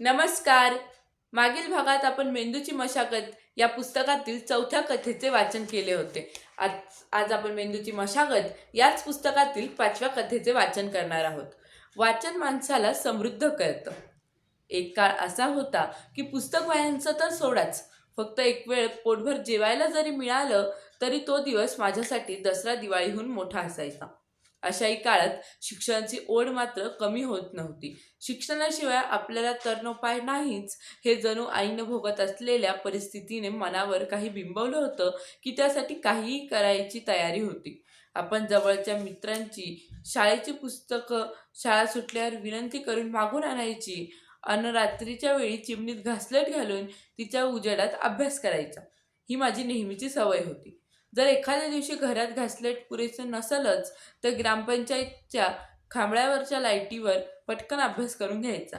नमस्कार. मागील भागात आपण मेंदूची मशागत या पुस्तकातील चौथ्या कथेचे वाचन केले होते. आज आज आपण मेंदूची मशागत याच पुस्तकातील पाचव्या कथेचे वाचन करणार आहोत. वाचन माणसाला समृद्ध करतं. एक काळ असा होता की पुस्तक वायांचं तर सोडाच. फक्त एक वेळ पोटभर जेवायला जरी मिळालं तरी तो दिवस माझ्यासाठी दसरा दिवाळीहून मोठा असायचा. अशाही काळात शिक्षणाची ओढ मात्र कमी होत नव्हती. शिक्षणाशिवाय आपल्याला तरणोपाय नाहीच हे जणू आईनं भोगत असलेल्या परिस्थितीने मनावर काही बिंबवलं होतं की त्यासाठी काहीही करायची तयारी होती. आपण जवळच्या मित्रांची शाळेची पुस्तकं शाळा सुटल्यावर विनंती करून मागून आणायची अन रात्रीच्या वेळी चिमणीत घासलेट घालून तिच्या उजेडात अभ्यास करायचा. ही माझी नेहमीची सवय होती. जर एखाद्या दिवशी घरात घासलेट पुरेसं नसलच तर ग्रामपंचायतच्या खांबळ्यावरच्या लाईटीवर पटकन अभ्यास करून घ्यायचा.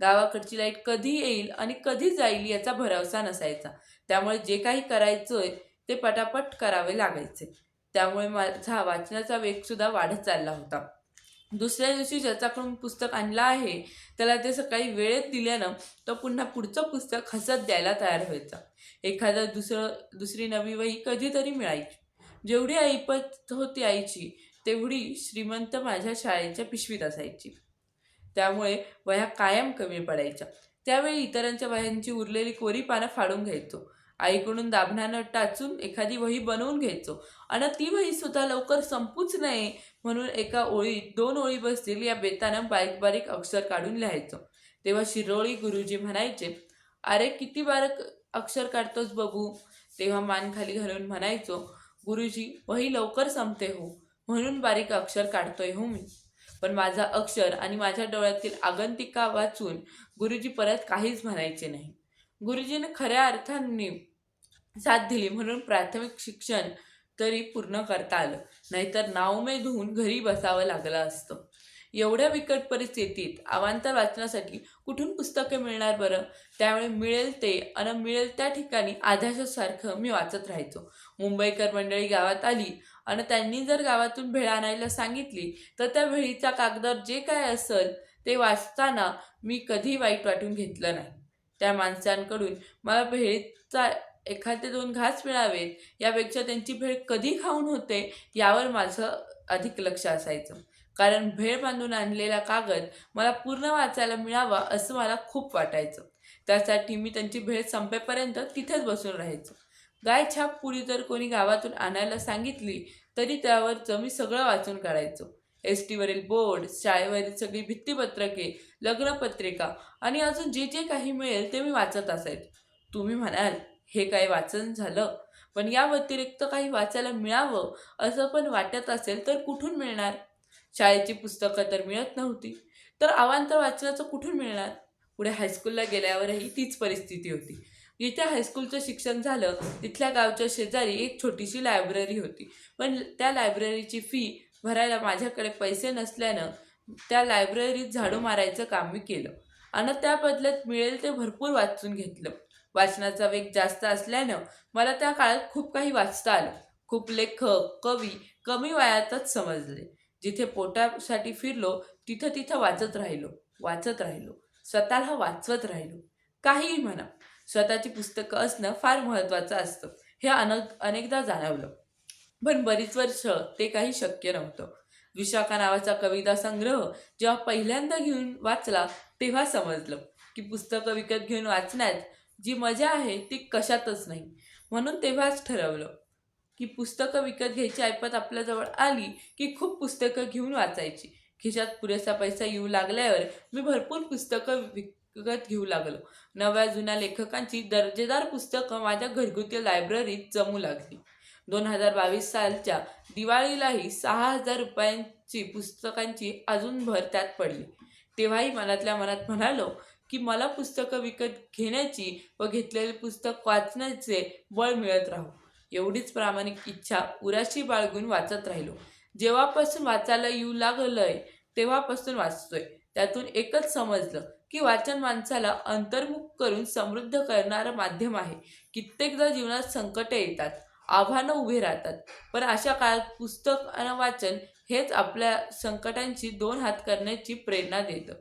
गावाकडची लाइट कधी येईल आणि कधी जाईल याचा भरवसा नसायचा. त्यामुळे जे काही करायचंय ते पटापट करावे लागायचे. त्यामुळे माझा वाचनाचा वेगसुद्धा वाढत चालला होता. दुसऱ्या दिवशी ज्याच्याकडून पुस्तक आणलं आहे त्याला ते सकाळी वेळेत दिल्यानं तो पुन्हा पुढचं पुस्तक हसत द्यायला तयार व्हायचा. एखादं दुसरं दुसरी नवी वही कधीतरी मिळायची. जेवढी ऐपत होती आईची तेवढी श्रीमंत माझ्या शाळेच्या पिशवीत असायची. त्यामुळे वह्या कायम कमी पडायच्या. त्यावेळी इतरांच्या वह्यांची उरलेली कोरी पानं फाडून घ्यायचो. आईकडून दाभणानं टाचून एखादी वही बनवून घ्यायचो. आणि ती वही सुद्धा लवकर संपूच नये म्हणून एका ओळीत दोन ओळी बसतील या बेतानं बारीक बारीक अक्षर काढून लिहायचो. तेव्हा शिरोळी गुरुजी म्हणायचे अरे किती बारक अक्षर काढतोस बघू. तेव्हा मान खाली घालून म्हणायचो गुरुजी वही लवकर संपते हो म्हणून बारीक अक्षर काढतोय हो मी. पण माझा अक्षर आणि माझ्या डोळ्यातील आगंतिका वाचून गुरुजी परत काहीच म्हणायचे नाही. गुरुजीने खऱ्या अर्थाने साथ दिली म्हणून प्राथमिक शिक्षण तरी पूर्ण करता आलं. नाहीतर नावमे धुवून घरी बसावं लागलं असतं. एवढ्या बिकट परिस्थितीत अवांतर वाचण्यासाठी कुठून पुस्तके मिळणार बरं? त्यामुळे मिळेल ते आणि मिळेल त्या ठिकाणी आधाशासारखं मी वाचत राहायचो. मुंबईकर मंडळी गावात आली आणि त्यांनी जर गावातून भेळ आणायला सांगितली तर त्या भेळीच्या कागदावर जे काय असेल ते वाचताना मी कधी वाईट वाटून घेतलं नाही. त्या माणसांकडून. मला भेळीचा एखादे दोन घास मिळावेत यापेक्षा त्यांची भेळ कधी खाऊन होते यावर माझं अधिक लक्ष असायचं. कारण भेळ बांधून आणलेला कागद मला पूर्ण वाचायला मिळावा असं मला खूप वाटायचं. त्यासाठी मी त्यांची भेळ संपेपर्यंत तिथेच बसून राहायचो. गाय छाप पुरी जर कोणी गावातून आणायला सांगितली तरी त्यावरचं मी सगळं वाचून काढायचो. एस टीवरील बोर्ड शाळेवरील सगळी भित्तीपत्रके लग्नपत्रिका आणि अजून जे जे काही मिळेल ते मी वाचत असायचे तुम्ही म्हणाल हे काय वाचन झालं? पण या व्यतिरिक्त काही वाचायला मिळावं असं पण वाटत असेल तर कुठून मिळणार? शाळेची पुस्तकं तर मिळत नव्हती तर अवांतर वाचनाचं कुठून मिळणार? पुढे हायस्कूलला गेल्यावरही तीच परिस्थिती होती. जिथे हायस्कूलचं शिक्षण झालं तिथल्या गावच्या शेजारी एक छोटीशी लायब्ररी होती. पण त्या लायब्ररीची फी भरायला माझ्याकडे पैसे नसल्यानं त्या लायब्ररीत झाडू मारायचं काम मी केलं. आणि त्या बदल्यात मिळेल ते भरपूर वाचून घेतलं. वाचनाचा वेग जास्त असल्यानं मला त्या काळात खूप काही वाचता आलं. खूप लेखक कवी कमी वयातच समजले. जिथे पोटासाठी फिरलो तिथं तिथं वाचत राहिलो वाचत राहिलो. स्वतःला वाचवत राहिलो. काहीही म्हणा. स्वतःची पुस्तकं असणं फार महत्त्वाचं असतं. हे अनेक अनेकदा जाणवलं. पण बरीच वर्ष ते काही शक्य नव्हतं. विशाखा नावाचा कविता संग्रह जेव्हा पहिल्यांदा घेऊन वाचला तेव्हा समजलं की पुस्तकं विकत घेऊन वाचण्यात जी मजा आहे ती कशातच नाही. म्हणून तेव्हाच ठरवलं की पुस्तकं विकत घ्यायची ऐपत आपल्याजवळ आली की खूप पुस्तकं घेऊन वाचायची. खिशात पुरेसा पैसा येऊ लागल्यावर मी भरपूर पुस्तकं विकत घेऊ लागलो. नव्या जुन्या लेखकांची दर्जेदार पुस्तकं माझ्या घरगुती लायब्ररीत जमू लागली. दोन हजार बावीस सालच्या दिवाळीलाही सहा हजार रुपयांची पुस्तकांची अजून भर त्यात पडली. तेव्हाही मनातल्या मनात म्हणालो की मला पुस्तकं विकत घेण्याची व घेतलेले पुस्तक वाचण्याचे बळ मिळत राहू. एवढीच प्रामाणिक इच्छा उराशी बाळगून वाचत राहिलो. जेव्हापासून वाचायला येऊ लागलंय तेव्हापासून वाचतोय. त्यातून एकच समजलं की वाचन माणसाला अंतर्मुख करून समृद्ध करणारं माध्यम आहे. कित्येकदा जीवनात संकटे येतात. आव्हानं उभी राहतात. पण अशा काळात पुस्तक आणि वाचन हेच आपल्या संकटांची दोन हात करण्याची प्रेरणा देतं.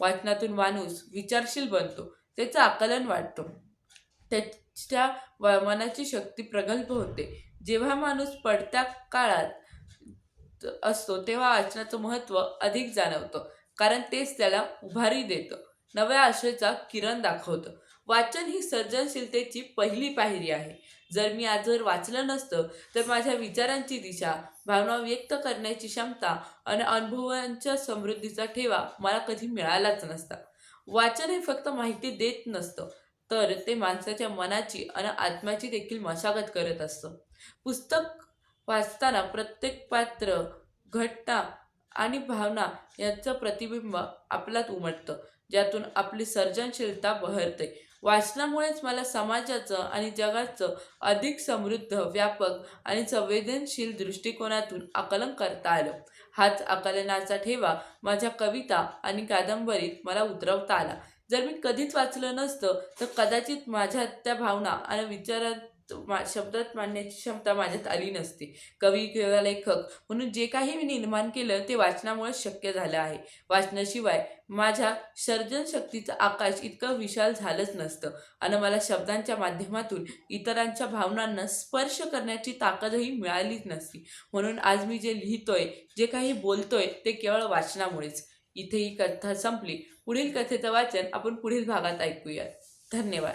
वाचनातून माणूस विचारशील बनतो त्याचं आकलन वाढतो. त्याच्या मनाची शक्ती प्रगल्भ होते. जेव्हा माणूस पडत्या काळात असतो तेव्हा वाचनाचं महत्त्व अधिक जाणवतं. कारण तेच त्याला उभारी देतं. नव्या आशेचा किरण दाखवतं. वाचन ही सर्जनशीलतेची पहिली पायरी आहे. जर मी आजवर वाचलं नसतं तर माझ्या विचारांची दिशा भावना व्यक्त करण्याची क्षमता आणि अनुभवांच्या समृद्धीचा ठेवा मला कधी मिळालाच नसता. वाचन हे फक्त माहिती देत नसतं तर ते माणसाच्या मनाची आणि आत्म्याची देखील मशागत करत असतं. पुस्तक वाचताना प्रत्येक पात्र घटना आणि भावना यांचं प्रतिबिंब आपल्यात उमटतं. ज्यातून आपली सर्जनशीलता बहरते. वाचनामुळेच मला समाजाचं आणि जगाचं अधिक समृद्ध व्यापक आणि संवेदनशील दृष्टिकोनातून आकलन करता आलं. हाच आकलनाचा ठेवा माझ्या कविता आणि कादंबरीत मला उतरवता आला. जर मी कधीच वाचलं नसतं तर कदाचित माझ्या त्या भावना आणि विचारात मा शब्दात मांडण्याची क्षमता माझ्यात आली नसते. कवी किंवा लेखक म्हणून जे काही मी निर्माण केलं ते वाचनामुळे शक्य झालं आहे. वाचनाशिवाय माझ्या सर्जनशक्तीचं आकाश इतकं विशाल झालंच नसतं आणि मला शब्दांच्या माध्यमातून इतरांच्या भावनांना स्पर्श करण्याची ताकदही मिळालीच नसती. म्हणून आज मी जे लिहितोय जे काही बोलतोय ते केवळ वाचनामुळेच. इथे ही कथा संपली. पुढील कथेचं वाचन आपण पुढील भागात ऐकूयात. धन्यवाद.